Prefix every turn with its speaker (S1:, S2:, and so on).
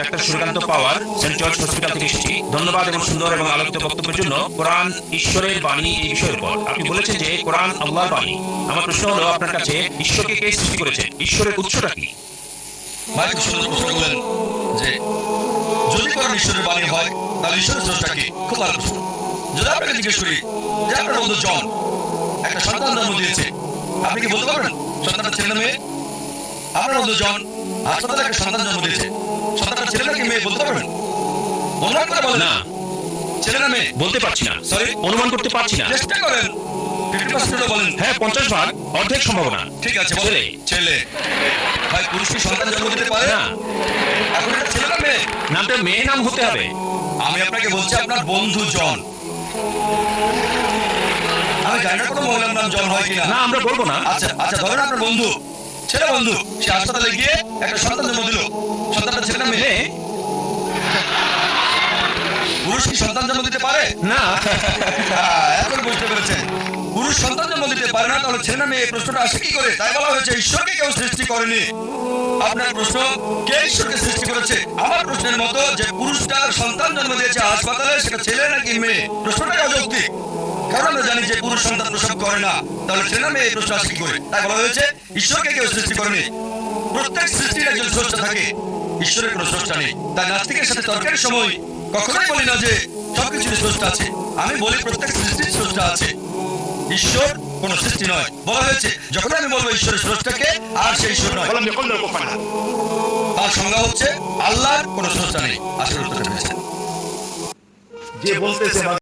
S1: Doctor Suryakanta Pawar, saint George hospital থেকে এসেছি। ধন্যবাদ এবং সুন্দর এবং আলোকিত বক্তব্যের জন্য। কোরআন ঈশ্বরের বাণী এই বিষয়ের উপর। আপনি বলেছেন যে কোরআন আল্লাহর বাণী। আমার প্রশ্ন হলো আপনার কাছে, ঈশ্বরকে কে সৃষ্টি করেছে? ঈশ্বরের উৎসটা কি?
S2: ভাই সুন্দর প্রশ্ন করলেন যে, যদি কোরআন ঈশ্বরের বাণী হয়, তাহলে ঈশ্বরের স্রষ্টা কি? খুব ভালো প্রশ্ন। যদি আপনাকে জিজ্ঞেস করি যে, আপনার বন্ধু জন একটা সন্তান জন্ম দিয়েছে, আপনি কি বলতে পারবেন? সন্তানটা ছেলে মেয়ে? আপনার বন্ধু জন হাসপাতালে একটা সন্তান জন্ম দিয়েছে। ছেলে নাকি মেয়ে বলতে পারবেন অনুমান করে বলেন।
S1: না।
S2: ছেলে না মেয়ে?
S1: বলতে পারছি না।
S2: Sorry?
S1: অনুমান করতে পারছি না।
S2: চেষ্টা করেন। ফিফটি পার্সেন্ট বলেন।
S1: হ্যাঁ পঞ্চাশ ভাগ অর্ধেক সম্ভাবনা।
S2: ঠিক আছে
S1: ছেলে।
S2: ছেলে। ছেলে। ভাই পুরুষ কি সন্তান জন্ম দিতে পারে?
S1: না।
S2: এখন এটা ছেলে না মেয়ে
S1: নামটা মেয়ে নাম হতে হবে।
S2: আমি আপনাকে বলছি আপনার বন্ধু জন। আমি জানি না কোনো মহিলার নাম জন হয় কিনা।
S1: না আমরা বলব না।
S2: আচ্ছা আচ্ছা ধরেন আপনার বন্ধু। ছেলে বন্ধু সে হাসপাতালে গিয়ে একটা সন্তান জন্ম দিল সন্তানটা ছেলে না মেয়ে
S1: মেয়ে
S2: পুরুষ কি সন্তান জন্ম দিতে পারে?
S1: না।
S2: হ্যাঁ, এখন বুঝতে পেরেছেন। পুরুষ সন্তান জন্ম দিতে পারে না তাহলে ছেলে মেয়ে প্রশ্নটা আসে কি করে? তাই বলা হয়েছে ঈশ্বরকে কেউ সৃষ্টি করেনি। আপনার প্রশ্ন কে ঈশ্বরকে সৃষ্টি করেছে? আমার প্রশ্নের মতো যে পুরুষটার সন্তান জন্ম দিয়েছে হাসপাতালে সেটা ছেলে নাকি মেয়ে? প্রশ্নটাই অযৌক্তিক। কারণ আমরা জানি যে পুরুষ সন্তান প্রসব করে না তাহলে ছেলে মেয়ে এই প্রশ্ন আসে কি করে? তাই বলা হয়েছে ঈশ্বরকে কেউ সৃষ্টি করেনি। প্রত্যেক সৃষ্টির একজন স্রষ্টা থাকে। ঈশ্বরের কোনো স্রষ্টা নেই। তাই নাস্তিকের সাথে তর্কের সময় কখনোই বলি না যে সবকিছুর স্রষ্টা আছে আমি বলি প্রত্যেক সৃষ্টির স্রষ্টা আছে। ঈশ্বর কোন সৃষ্টি নয়। বলা হয়েছে যখন আমি বলব ঈশ্বরের স্রষ্টাকে আর সেই ঈশ্বর নয়। তার সংজ্ঞা হচ্ছে আল্লাহর কোন স্রষ্টা নেই। আসলে
S3: যে বলতেছে